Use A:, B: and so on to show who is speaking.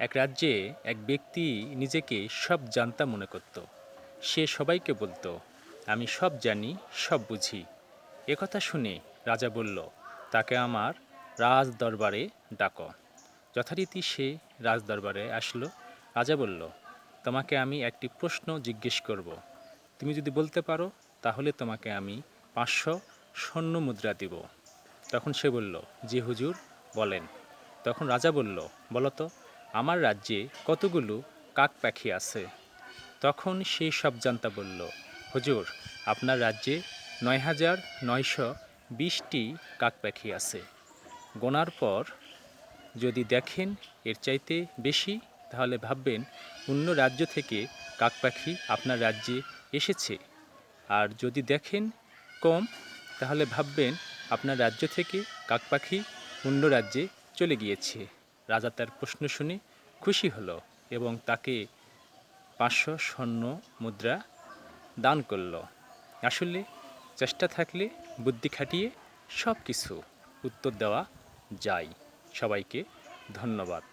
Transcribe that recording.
A: এক রাজ্যে এক ব্যক্তি নিজেকে সব জানতা মনে করত। সে সবাইকে বলতো, আমি সব জানি, সব বুঝি। একথা শুনে রাজা বলল, তাকে আমার রাজ দরবারে ডাকো। যথারীতি সে রাজ দরবারে আসলো। রাজা বলল, তোমাকে আমি একটি প্রশ্ন জিজ্ঞেস করব। তুমি যদি বলতে পারো, তাহলে তোমাকে আমি পাঁচশো স্বর্ণ মুদ্রা দিব। তখন সে বলল, জি হুজুর, বলেন। তখন রাজা বলল বলতো আমার রাজ্যে কতগুলো কাক পাখি আছে? তখন সেই সব জানতা বলল, হুজুর, আপনার রাজ্যে নয় হাজার নয়শো বিশটি কাক পাখি আছে। গোনার পর যদি দেখেন এর চাইতে বেশি, তাহলে ভাববেন অন্য রাজ্য থেকে কাক পাখি আপনার রাজ্যে এসেছে। আর যদি দেখেন কম, তাহলে ভাববেন আপনার রাজ্য থেকে কাক পাখি অন্য রাজ্যে চলে গিয়েছে। রাজা তার প্রশ্ন শুনে খুশি হলো এবং তাকে পাঁচশো স্বর্ণ মুদ্রা দান করল। আসলে চেষ্টা থাকলে বুদ্ধি খাটিয়ে সব কিছু উত্তর দেওয়া যায়। সবাইকে ধন্যবাদ।